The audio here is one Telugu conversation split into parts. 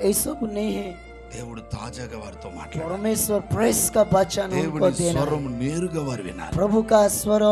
ये सब नहीं है దేవుడు తాజాగా వారితో మాట్లాడారు परमेश्वर प्रेस का वचन उनको దేవుని देना है। స్వరం నేరుగా వారు వినాలి प्रभु का स्वर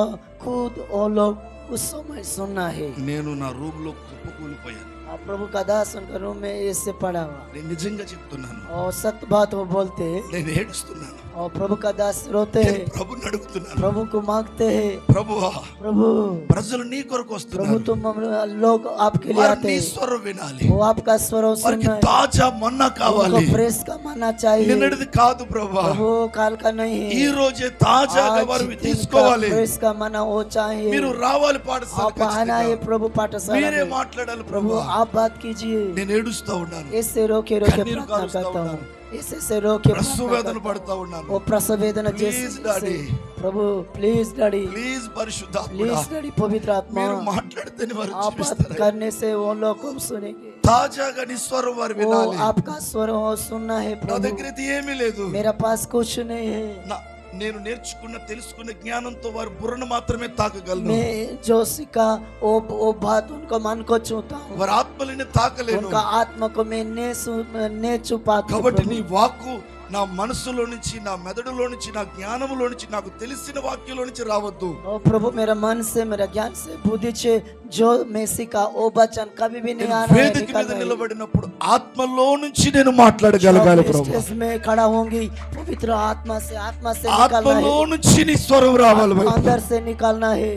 खुद वो लोग उस समय सुनना है నేను నా రూమ్ లో కుప్పకూలిపోయాను और प्रभु का दास उनका रूम में ऐसे पड़ा हुआ నేను నిజంగా చెప్తున్నాను और सत्य बात वो बोलते हैं నేను ఏడుస్తున్నాను और प्रभु का दास रोते నేను हैं ప్రభుని అడుగుతున్నాను प्रभु को मांगते हैं ప్రభువా प्रभु ప్రజలు నీ కొరకు प्रभु వస్తున్నారు तुम हम लोग आपके लिए వారు आते నీ हैं స్వరం వినాలి वो आपका स्वर वो వారికి सुनना है తాజా మన్నా కావాలి उनको प्रेस का मानना चाहिए నిన్నటిది కాదు ప్రభా प्रभु काल का नहीं ఈ है రోజే తాజాగా आज వారు दिन का తీసుకోవాలి प्रेस का माना वो चाहिए మీరు రావాలి आप పాఠశాల आना है प्रभु पाठशाला మీరే में మాట్లాడాలి प्रभु ప్రభు आप बात कीजिए నేను ఏడుస్తా ఉన్నాను ऐसे रोके रोके కన్నీరు प्रार्थना కారుస్తా करता हूँ ఉన్నాను. ऐसे से रोके ప్రసవ प्रार्थना వేదన करता పడతా हूँ। ఉన్నాను वो प्रसव वेदना जैसे Please, Daddy. जैसे- प्रभु प्लीज डैडी ప్లీజ్ పరిశుద్ధాత్మ प्लीज डैडी पवित्र आत्मा మీరు మాట్లాడితేనే వారు आप बात చూపిస్తారు करने से वो लोग को सुनेंगे తాజాగా నిస్వరం వారు वो వినాలి आपका स्वर वो सुनना है నా प्रभु దగ్గర అయితే ఏమీ లేదు मेरा पास कुछ नहीं है నా- నేను నేర్చుకున్న తెలుసుకున్న జ్ఞానంతో వారి బుర్రను మాత్రమే తాకగలను मैं जो सीखा वो वो बात उनको मन को छूता हूँ వారి ఆత్మలని తాకలేను उनका आत्मा को मैं ने सु- ने छुपा కాబట్టి నీ వాక్కు నా మనసులో నుంచి నా మెదడులో నుంచి నా జ్ఞానములో నుంచి నాకు తెలిసిన వాక్యంలో నుంచి రావద్దు ओ प्रभु मेरा मन से मेरा ज्ञान से बुद्धि से जो मैं सीखा वो वचन कभी भी नहीं నేను आना है వేదిక మీద निकलना है। నిలబడినప్పుడు ఆత్మలో నుంచి నేను మాట్లాడగలగాలి जब ప్రభు स्टेज में खड़ा होंगी पवित्र आत्मा से आत्मा से निकलना ఆత్మలో है నుంచి నీ స్వరం రావాలి आत्मा ప్రభు. अंदर से निकलना है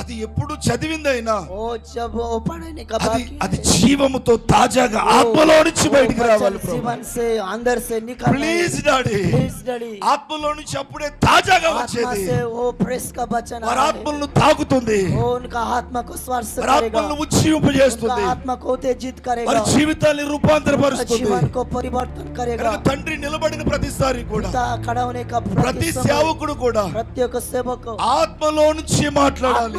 అది ఎప్పుడు చదివిందైనా అది అది జీవముతో తాజాగా ఆత్మలో నుంచి బయటికి రావాలి ప్లీజ్ డాడీ ఆత్మలో నుంచి అప్పుడే తాజాగా వచ్చేది. వారి ఆత్మలను తాగుతుంది. ఆత్మను ఉజ్జీవింప చేస్తుంది ఆత్మకు జీత్ కరేగా. వారి జీవితాన్ని రూపాంతరపరుస్తుంది. పరివర్తన కరేగా. తండ్రి నిలబడిన ప్రతిసారి కూడా కడవనే ప్రతి సేవకుడు కూడా ప్రతి ఒక్క సేవకు. ఆత్మలో నుంచి మాట్లాడాలి.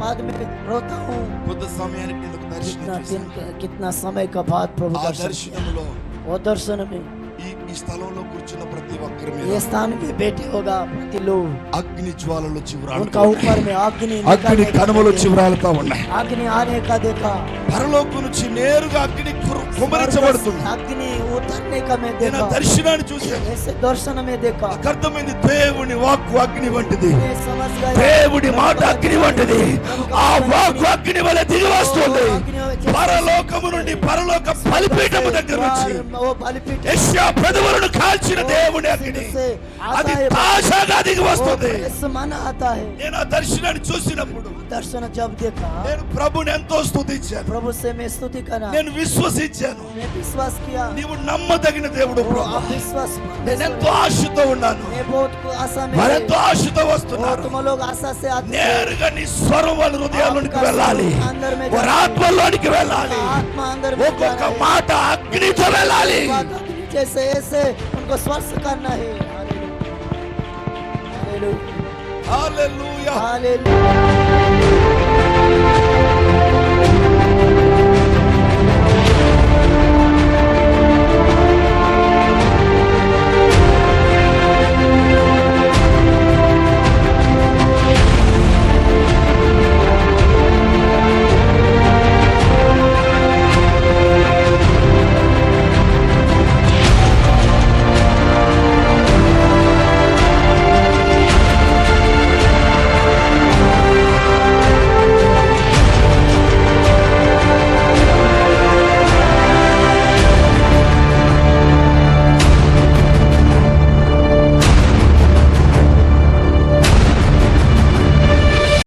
बाद में रोता हूँ। कितना दिन कितना समय का बाद प्रभु दर्शन में ఈ ఈ స్థలంలో కూర్చున్న ప్రతి ఒక్కరి ये మీద स्थान में बैठे होगा प्रति लोग అగ్ని జ్వాలలు उनका చివరాడుతూ ऊपर में अग्नि అగ్ని निकलने का కనుమలు देखा। చివరాలుతా ఉన్నాయి अग्नि आने का देखा పరలోకం నుంచి నేరుగా అగ్ని కురు- కుమ్మరించబడుతుంది अग्नि उतरने का मैं నేను ఆ देखा దర్శనాన్ని చూశాను ऐसे दर्शन में देखा నాకు అర్థమైంది దేవుని వాక్కు అగ్ని వంటిది मैं समझ गया దేవుడి మాట అగ్ని వంటిది ఆ వాక్కు అగ్ని వల్ల దిగి వస్తుంది పరలోకము నుండి పరలోక బలిపీఠము దగ్గర నుంచి ఏషియా పెదవులను కాల్చిన దేవుని అగ్ని. అది తాజాగా దిగి వస్తుంది. నేను ఆ దర్శనాన్ని చూసినప్పుడు दर्शन जब देखा నేను ప్రభుని ఎంతో స్తుతించాను प्रभु से मैं स्तुति करा నేను విశ్వసించాను मैं विश्वास किया నీవు నమ్మదగిన దేవుడు वो ప్రభు आप विश्वास నేను ఎంతో ఆశతో ఉన్నాను मैं बहुत आशा में మరెంతో ఆశతో वो వస్తున్నారు तुम लोग आशा से आते हो। నేరుగా నీ స్వరం వాళ్ళ హృదయాల్లోనికి వెళ్ళాలి अंदर में వారి ఆత్మలోనికి వెళ్ళాలి आत्मा अंदर में ఒక్కొక్క जाना है। మాట అగ్నితో వెళ్ళాలి बात अग्नि जैसे ऐसे उनको स्पर्श करना है हालेलुया హల్లెలూయా हालेलुया